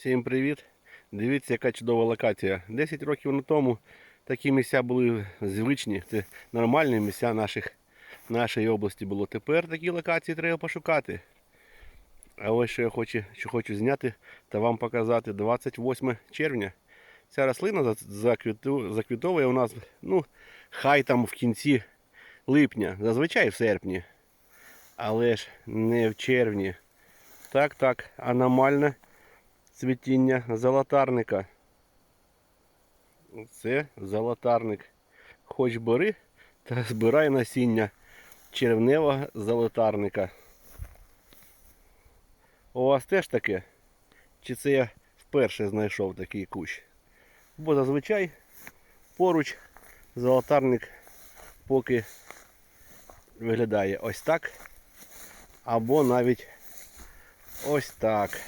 Всім привіт! Дивіться, яка чудова локація. 10 років тому такі місця були звичні, це нормальні місця наших, нашої області було. Тепер такі локації треба пошукати. А ось що я хочу, що хочу зняти та вам показати 28 червня. Ця рослина заквітовує у нас, ну, хай там в кінці липня, зазвичай в серпні. Але ж не в червні. Так, так, аномальне цвітіння золотарника. Це золотарник. Хоч бери та збирай насіння червневого золотарника. У вас теж таке? Чи це я вперше знайшов такий кущ? Бо зазвичай поруч золотарник поки виглядає ось так. Або навіть ось так.